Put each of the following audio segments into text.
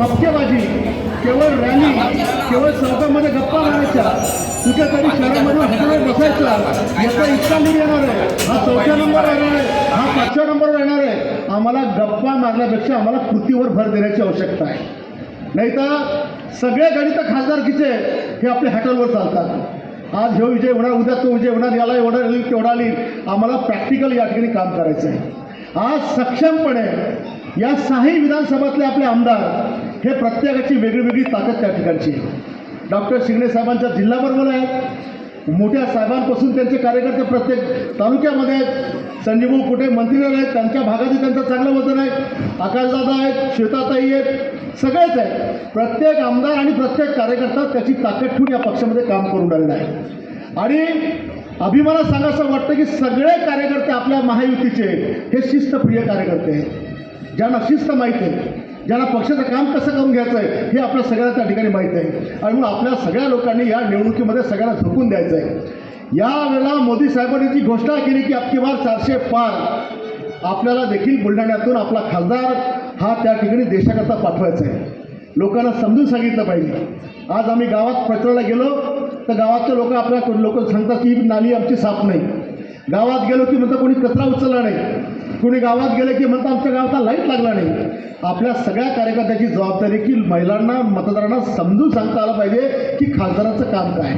फटकेबाजी केवळ रॅली केवळ चौकामध्ये गप्पा मारायच्या कुठेतरी शहरामध्ये हॉटेलवर बसायचं याचा इतका मी येणार आहे. हा चौथ्या नंबर येणार आहे हा पाचव्या नंबर येणार आहे. आम्हाला गप्पा मारण्यापेक्षा आम्हाला कृतीवर भर देण्याची आवश्यकता आहे. नाही तर सगळे गणित खासदारकीचे हे आपल्या हॉटेलवर चालतात. आज ह्यो विजय होणार उद्या तो विजय होणार याला एवढा येईल तेवढा येईल आम्हाला प्रॅक्टिकल या ठिकाणी काम करायचं आहे आज सक्षमपणे या सहाही विधानसभातले आपले आमदार हे प्रत्येकाची वेगळी वेगळी ताकद त्या ठिकाणची आहे. डॉक्टर शिंगणे जिल्हा भरमध्ये आहेत. मोठ्या साहेबांपासून त्यांचे कार्यकर्ते प्रत्येक तालुक्यामध्ये आहेत. संजीवभाऊ कुठे मंत्री आहेत त्यांच्या भागातही त्यांचं चांगलं वजन आहे. आकाशदादा आहेत श्वेताताई आहेत सगळेच आहेत. प्रत्येक आमदार आणि प्रत्येक कार्यकर्ता त्याची ताकद ठेवून या पक्षामध्ये काम करून राहिलेला आहे. आणि अभिमानात सांगायचं वाटतं की सगळे कार्यकर्ते आपल्या महायुतीचे हे शिस्तप्रिय कार्यकर्ते आहेत. ज्यांना शिस्त माहीत आहे. ज्यांना पक्षाचं काम कसं करून घ्यायचं आहे हे आपल्या सगळ्या त्या ठिकाणी माहीत आहे. आणि म्हणून आपल्या सगळ्या लोकांनी या निवडणुकीमध्ये सगळ्यांना झोकून द्यायचं आहे. यावेळेला मोदी साहेबांनी जी घोषणा केली की आपकी बार चारशे पार आपल्याला देखील बुलढाण्यातून आपला खासदार हा त्या ठिकाणी देशाकरता पाठवायचा आहे. लोकांना समजून सांगितलं पाहिजे. आज आम्ही गावात प्रचाराला गेलो तर गावातले लोक आपल्या लोक सांगतात की नाली आमची साफ नाही. गावात गेलो की म्हणतात कोणी कचरा उचलला नाही. कोणी गावात गेलं की म्हणतात आमच्या गावाचा लाइट लागला नाही. आपल्या सगळ्या कार्यकर्त्याची जबाबदारी की महिलांना मतदारांना समजून सांगता आलं पाहिजे की खासदाराचं काम काय.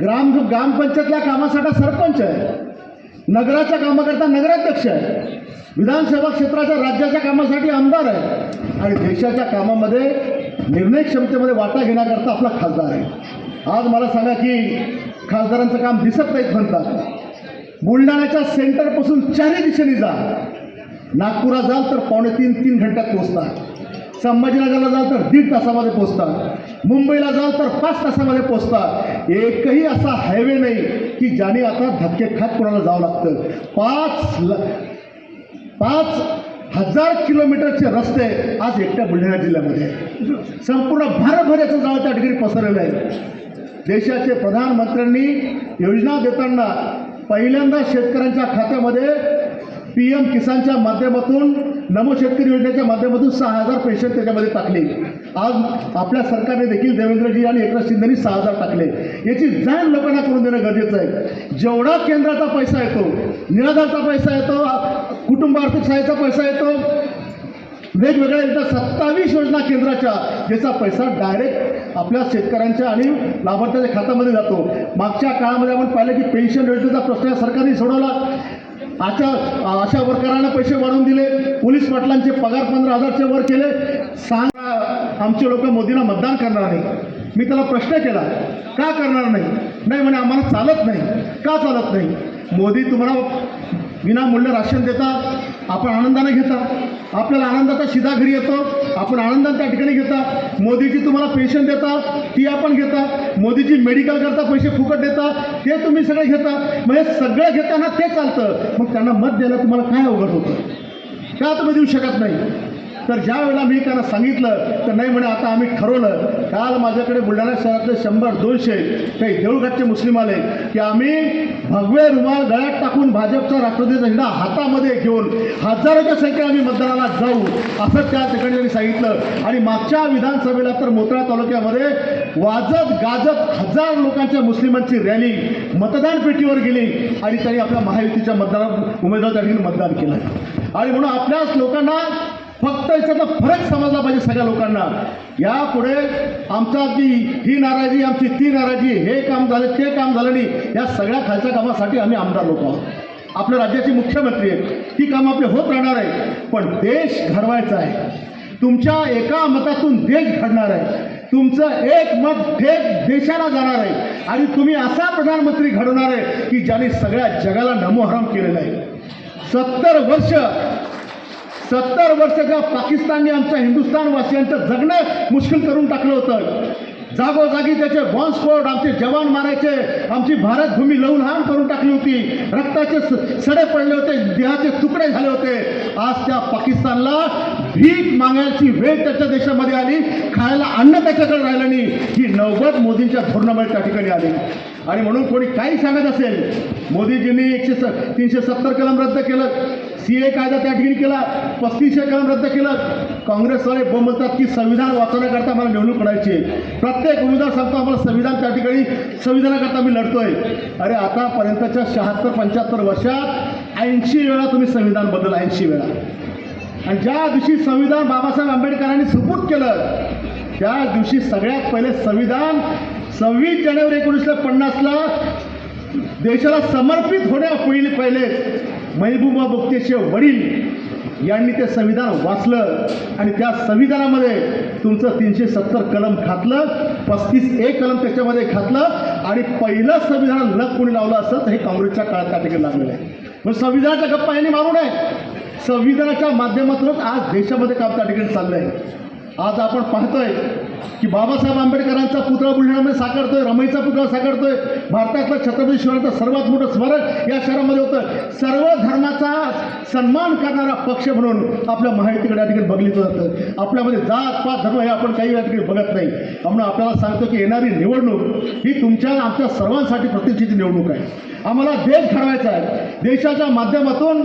ग्राम ग्रामपंचायतल्या कामासाठी सरपंच आहे. नगराच्या कामाकरता नगराध्यक्ष आहे. विधानसभा क्षेत्राच्या राज्याच्या कामासाठी आमदार आहे. आणि देशाच्या कामामध्ये निर्णय क्षमतेमध्ये वाटा घेण्याकरता आपला खासदार आहे. आज मला सांगा की खासदारांचं काम दिसत नाहीत म्हणतात. बुलढाण्याच्या सेंटरपासून चारही दिशेने जा. नागपुरात जाल तर पावणे तीन तीन घंट्यात पोचता संभाजीनगरला जाल तर दीड तासामध्ये पोचता मुंबईला जाल तर पाच तासामध्ये पोचता एकही असा हायवे नाही की ज्याने आता धक्के खात कोणाला जावं लागतं. पाच ल पाच हजार किलोमीटरचे रस्ते आज एकट्या बुलढाणा जिल्ह्यामध्ये संपूर्ण भारतभर याचं जाळं त्या ठिकाणी पसरलेलं आहे. देशाचे प्रधानमंत्र्यांनी योजना देताना पहिल्यांदा शेतकऱ्यांच्या खात्यामध्ये पी एम किसानच्या माध्यमातून नमो शेतकरी योजनेच्या माध्यमातून सहा हजार पेन्शन त्याच्यामध्ये टाकले. आज आपल्या सरकारने देखील देवेंद्रजी आणि एकनाथ शिंदेनी सहा हजार टाकले. याची जाण लोकांना करून देणं गरजेचं आहे. जेवढा केंद्राचा पैसा येतो निराधारचा पैसा येतो कुटुंब आर्थिक सहाय्याचा पैसा येतो वेगवेगळ्या योजना सत्तावीस योजना केंद्राच्या ज्याचा पैसा डायरेक्ट आपल्या शेतकऱ्यांच्या आणि लाभार्थ्याच्या खात्यामध्ये जातो. मागच्या काळामध्ये आपण पाहिलं की पेन्शन योजनेचा प्रश्न सरकारने सोडवला. आशा आशा वर्करांना पैसे वाढवून दिले. पोलीस पाटलांचे पगार पंधरा हजारचे वर केले. सांगा आमचे लोक मोदींना मतदान करणार नाही मी त्याला प्रश्न केला का करणार नाही? नाही म्हणे आम्हाला चालत नाही. का चालत नाही? मोदी तुम्हाला विनामूल्य राशन देतात आपण आनंदाने घेता. आपल्याला आनंदाचा शिधा घरी येतो आपण आनंदाने त्या ठिकाणी घेता. मोदीजी तुम्हाला पेन्शन देतात ती आपण घेता. मोदीजी मेडिकल करता पैसे फुकट देता ते तुम्ही सगळे घेता. म्हणजे सगळं घेताना ते चालतं. मग त्यांना मत द्यायला तुम्हाला काय अवघड होतं? का तुम्ही देऊ शकत नाही? तर ज्या वेळेला मी त्यांना सांगितलं तर नाही म्हणे आता आम्ही ठरवलं. काल माझ्याकडे बुलढाणा शहरातले शंभर दोनशे काही देऊळघाटचे मुस्लिम आले की आम्ही भगवे रुमाल गळ्यात टाकून भाजपचा राष्ट्रवादीचा झेंडा हातामध्ये घेऊन हजारोच्या संख्येने आम्ही मतदानाला जाऊ असं त्या ठिकाणी त्यांनी सांगितलं. आणि मागच्या विधानसभेला तर मोतळा तालुक्यामध्ये वाजत गाजत हजार लोकांच्या मुस्लिमांची रॅली मतदान पेटीवर गेली आणि त्यांनी आपल्या महायुतीच्या मतदार उमेदवार त्या ठिकाणी मतदान केलं. आणि म्हणून आपल्याच लोकांना फक्त याच्यातला फरक समजला पाहिजे सगळ्या लोकांना. यापुढे आमचा ती ही नाराजी आमची ती नाराजी हे काम झालं ते काम झालं नाही या सगळ्या खालच्या कामासाठी आम्ही आमदार लोक आहोत. आपल्या राज्याची मुख्यमंत्री आहे ती कामं आपले होत राहणार आहे पण देश घडवायचा आहे. तुमच्या एका मतातून देश घडणार आहे. तुमचं एक मत थेट देशाला जाणार आहे. आणि तुम्ही असा प्रधानमंत्री घडवणार आहे की ज्याने सगळ्या जगाला नमोहरम केलेलं आहे. सत्तर वर्ष सत्तर वर्षाच्या पाकिस्तानने आमच्या हिंदुस्थानवासियांचं जगणं मुश्किल करून टाकलं होतं जागोजागी त्याचे बॉम्बस्फोट आमचे जवान मारायचे आमची भारतभूमी लवलहान करून टाकली होती रक्ताचे स- सडे पडले होते देहाचे तुकडे झाले होते. आज त्या पाकिस्तानला भीक मागायची वेळ त्याच्या देशामध्ये आली खायला अन्न त्याच्याकडे राहिलं नाही. ही नव्वद मोदींच्या धोरणामुळे त्या ठिकाणी आली. आणि म्हणून कोणी काही सांगत असेल मोदीजींनी एकशे स तीनशे सत्तर कलम रद्द केलं सी ए कायदा त्या ठिकाणी केला पस्तीसशे कलम रद्द केलं. काँग्रेसवाले बोंब की संविधान वाचवण्याकरता मला निवडणूक करायची आहे. प्रत्येक उमेदवार सांगतो आम्हाला संविधान त्या ठिकाणी संविधानाकरता मी लढतोय. अरे आतापर्यंतच्या शहात्तर पंच्याहत्तर वर्षात ऐंशी वेळा तुम्ही संविधान बदल ऐंशी वेळा. आणि ज्या दिवशी संविधान बाबासाहेब आंबेडकरांनी सुपूत केलं त्या दिवशी सगळ्यात पहिले संविधान सव्वीस जानेवारी एकोणीसशे पन्नासला देशाला समर्पित होण्या पहिले. महबूबा मुफ्तीचे वडील यांनी ते संविधान वाचलं आणि त्या संविधानामध्ये तुमचं तीनशे सत्तर कलम घातलं पस्तीस एक कलम त्याच्यामध्ये घातलं आणि पहिलं संविधान लग कोणी लावलं असं हे काँग्रेसच्या काळात त्या ठिकाणी लागलेलं आहे. मग संविधानाच्या गप्पा यांनी मारू नये. संविधानाच्या माध्यमातूनच आज देशामध्ये काम त्या ठिकाणी चाललं आहे आज आपण पाहतोय की बाबासाहेब आंबेडकरांचा पुतळा बुलढाण्यामध्ये साकारतोय रमईचा पुतळा साकारतोय. भारतातलं छत्रपती शिवाजीचं सर्वात मोठं स्मारक या शहरामध्ये होतं. सर्व धर्माचा सन्मान करणारा पक्ष म्हणून आपल्या महायुतीकडे या ठिकाणी बघितलं जातं. आपल्यामध्ये जात पात धर्म हे आपण काही या ठिकाणी बघत नाही. म्हणून आपल्याला सांगतो की येणारी निवडणूक ही तुमच्या आमच्या सर्वांसाठी प्रतिष्ठित निवडणूक आहे. आम्हाला देश घडवायचा आहे. देशाच्या माध्यमातून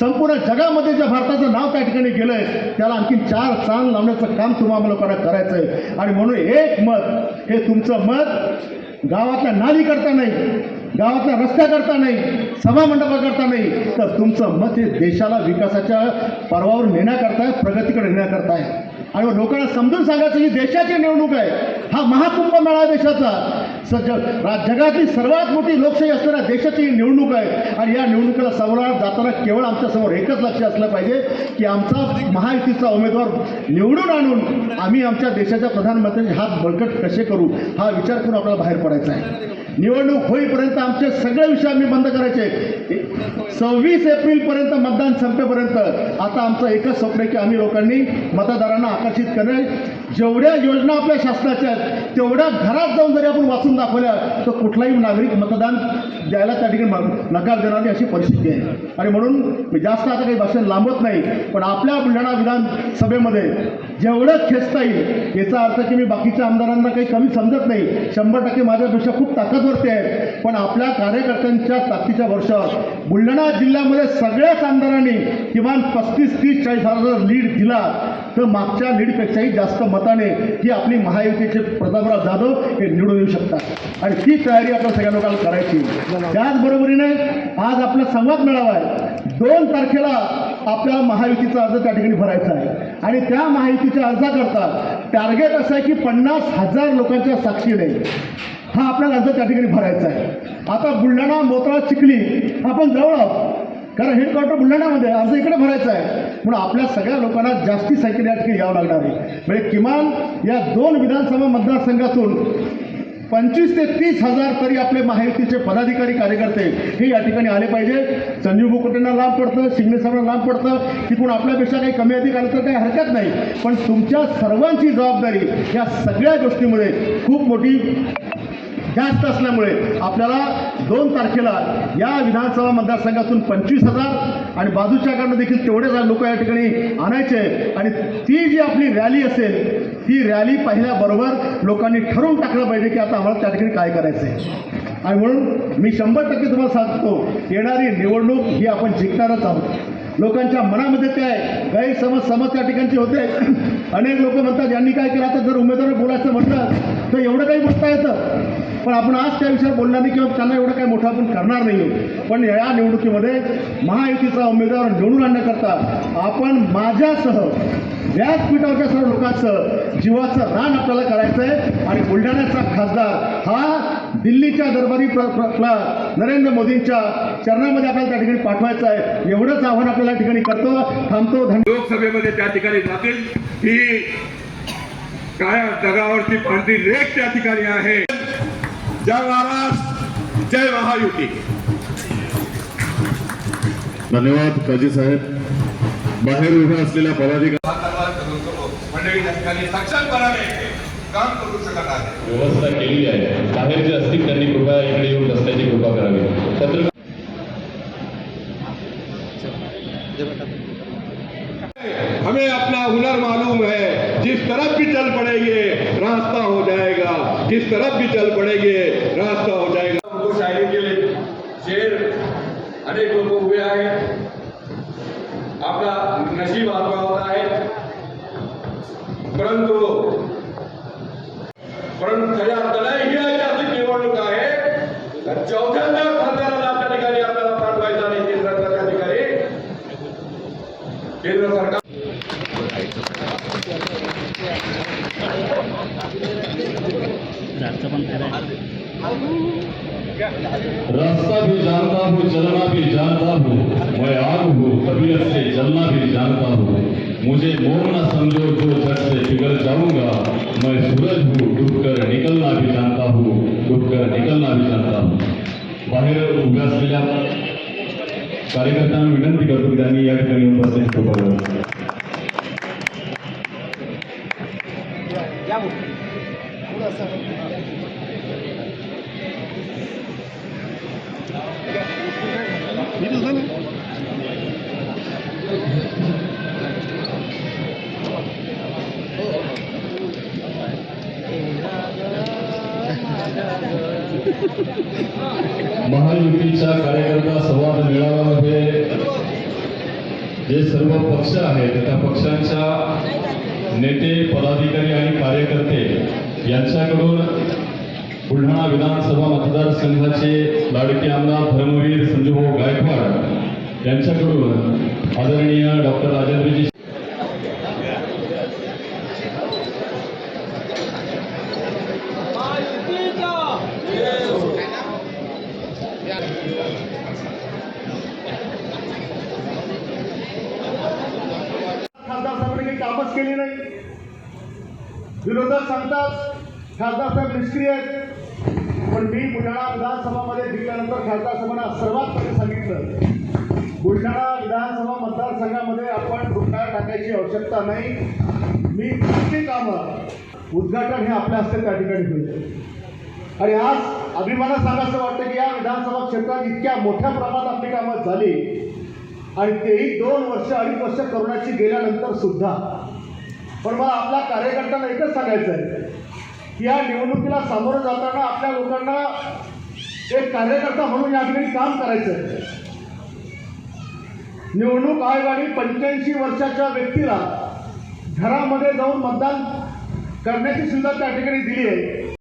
संपूर्ण जगामध्ये ज्या भारताचं नाव त्या ठिकाणी गेलं आहे त्याला आणखी चार चांद लावण्याचं काम तुम्हाला लोकांना करायचं आहे आणि म्हणून एक मत हे तुमचं मत गावातल्या नाली करता नाही गावातल्या रस्त्या करता नाही सभामंडपा करता नाही. तर तुमचं मत हे देशाला विकासाच्या पर्वावर नेण्याकरता आहे प्रगतीकडे नेण्याकरता आहे. आणि लोकांना समजून सांगायचं ही देशाची निवडणूक आहे. हा महाकुंभ मेळा देशाचा. सज जगातली सर्वात मोठी लोकशाही असणाऱ्या देशाची ही निवडणूक आहे. आणि या निवडणुकीला समोर जाताना केवळ आमच्यासमोर एकच लक्ष असलं पाहिजे की आमचा महायुतीचा उमेदवार निवडून आणून आम्ही आमच्या देशाच्या प्रधानमंत्र्यांचे हात बळकट कसे करू हा विचार करून आपल्याला बाहेर पडायचा आहे. निवडणूक होईपर्यंत आमचे सगळे विषय आम्ही बंद करायचे सव्वीस एप्रिलपर्यंत मतदान संपेपर्यंत आता आमचं एकच स्वप्न आहे की आम्ही लोकांनी मतदारांना आकर्षित करणे जेवढ्या योजना आपल्या शासनाच्या आहेत तेवढ्या घरात जाऊन जरी आपण वाचून दाखवल्या तर कुठलाही नागरिक मतदान द्यायला त्या ठिकाणी नकार देणार नाही अशी परिस्थिती आहे. आणि म्हणून मी जास्त आता काही भाषण लांबत नाही पण आपल्या बुलढाणा विधानसभेमध्ये जेवढं खेचता येईल याचा अर्थ की मी बाकीच्या आमदारांना काही कमी समजत नाही. शंभर टक्के माझ्यापेक्षा खूप ताकदवरती आहे पण आपल्या कार्यकर्त्यांच्या ताकदीच्या वर्षावर बुलढाणा जिल्ह्यामध्ये सगळ्याच आमदारांनी किमान पस्तीस तीस चाळीस हजार लीड दिला. तर मागच्या लीडपेक्षाही जास्त मताने ही आपली महायुतीचे प्रतापराव जाधव हे निवडून येऊ शकतात. आणि ती तयारी आपल्या सगळ्या लोकांना करायची. त्याचबरोबरीने आज आपला संवाद मेळावा आहे. दोन तारखेला आपल्याला महायुतीचा अर्ज त्या ठिकाणी भरायचा आहे. आणि त्या महायुतीच्या अर्जाकरता टार्गेट असं आहे की पन्नास हजार लोकांच्या साक्षीने हा आपल्याला अर्ज त्या ठिकाणी भरायचा आहे. आता बुलढाणा मोतळा चिखली आपण जवळ आहोत. कारण हेडक्वार्टर बुलढाण्यामध्ये अर्ज इकडे भरायचा आहे. म्हणून आपल्या सगळ्या लोकांना जास्ती संख्येने या ठिकाणी यावं लागणार आहे. म्हणजे किमान या दोन विधानसभा मतदारसंघातून पंचवीस ते तीस हजार तरी आपले महायुतीचे पदाधिकारी कार्यकर्ते हे या ठिकाणी आले पाहिजे. संजीव मुकुटेंना लांब पडतं शिंदे साहेबांना लांब पडतं. तिकडून आपल्यापेक्षा काही कमी अधिक आलं तर काही हरकत नाही. पण तुमच्या सर्वांची जबाबदारी या सगळ्या गोष्टीमध्ये खूप मोठी जास्त असल्यामुळे आपल्याला दोन तारखेला या विधानसभा मतदारसंघातून पंचवीस हजार आणि बाजूच्याकडनं देखील तेवढेच लोक या ठिकाणी आणायचे आणि ती जी आपली रॅली असेल ती रॅली पाहिल्याबरोबर लोकांनी ठरवून टाकलं पाहिजे की आता आम्हाला त्या ठिकाणी काय करायचं आहे आणि म्हणून मी शंभर टक्के तुम्हाला सांगतो येणारी निवडणूक ही आपण जिंकणारच आहोत. लोकांच्या मनामध्ये ते गैरसमज समज त्या ठिकाणचे होते. अनेक लोक म्हणतात यांनी काय केलं? आता जर उमेदवार बोलायचं म्हटलं तर एवढं काही बोलता येतं. पण आपण आज त्या विषयावर बोलणार नाही किंवा त्यांना एवढं काही मोठं आपण करणार नाही. पण या निवडणुकीमध्ये महायुतीचा उमेदवार निवडून आणण्याकरता आपण माझ्यासह व्यासपीठावरच्या सर्व लोकांचं जीवाचं रान आपल्याला करायचं आहे आणि बुलढाण्याचा खासदार हा दिल्लीच्या दरबारी प्र प्र- प्र- नरेंद्र मोदींच्या चरणामध्ये आपल्याला त्या ठिकाणी पाठवायचं आहे एवढंच आव्हान आपल्याला या ठिकाणी करतो. थांबतो लोकसभेमध्ये त्या ठिकाणी जातील. ही काय जगावरची पांढरी रेख त्या ठिकाणी आहे. जय महाराष्ट्र जय महायुती। धन्यवाद काजी साहेब। बाहेर उभे असलेल्या पदाधिकारी काम करू शकत आहे. व्यवस्था केलेली आहे. बाहेर जे असतील त्यांनी कृपया इकडे येऊन बसण्याची कृपा करावी. पत्रकार हमें अपना हुनर मालूम है जिस तरफ़ भी चल पड़ेंगे रास्ता हो जाएगा। जिस तरफ़ भी चल पड़ेंगे, रास्ता हो जाएगा। तो शायरी केले शेर अनेक लोक उभे आहेत आपला नशीब आजमावत आहे परंतु परंतु ही ऐतिहासिक केंद्र सरकार रास्ता भी जानता हूँ चलना भी जानता हूँ। मैं आग हूँ तबीयत से जलना भी जानता हूँ। मुझे मोम न समझो जो झट से पिघल जाऊँगा। मैं सूरज हूँ डूबकर निकलना भी जानता हूँ डूबकर निकलना भी जानता हूँ। बाहेर उभ्या असलेल्या कार्यकर्त्यांना विनंती करतो की त्यांनी या ठिकाणी कृपा करावी महायुतीच्या कार्यकर्ता संवाद मेळाव्यामध्ये जे सर्व पक्ष आहेत त्या पक्षांच्या नेते पदाधिकारी आणि कार्यकर्ते यांच्याकडून बुलढाणा विधानसभा मतदारसंघाचे लाडके आमदार धर्मवीर संजूभाऊ गायकवाड यांच्याकडून आदरणीय डॉक्टर राजेंद्रजी खासदार साहेबांनी काही कामच केली नाही विरोधक सांगतात खासदार साहेब निष्क्रिय आहेत. पण मी बुलढाणा विधानसभामध्ये जिंकल्यानंतर खासदार साहेबांना सर्वात पहिले सांगितलं बुलढाणा विधानसभा मतदारसंघामध्ये आपण रुग्णालय टाकायची आवश्यकता नाही. मी किती कामं उद्घाटन हे आपल्या हस्ते त्या ठिकाणी होईल. आणि आज अभिमानात सांगायचं वाटतं की या विधानसभा क्षेत्रात इतक्या मोठ्या प्रमाणात आपली कामं झाली. आणि तेही दोन वर्ष अडीच वर्ष करोनाची गेल्यानंतर सुद्धा. पण मला आपल्या कार्यकर्त्यांना एकच सांगायचं आहे. की या निवडणुकीला सामोरं जाताना आपल्या लोकांना एक कार्यकर्ता म्हणून या ठिकाणी काम करायचं आहे. निवडणूक आयोगाने पंच्याऐंशी वर्षाच्या व्यक्तीला घरामध्ये जाऊन मतदान करण्याची सुविधा त्या ठिकाणी दिली आहे.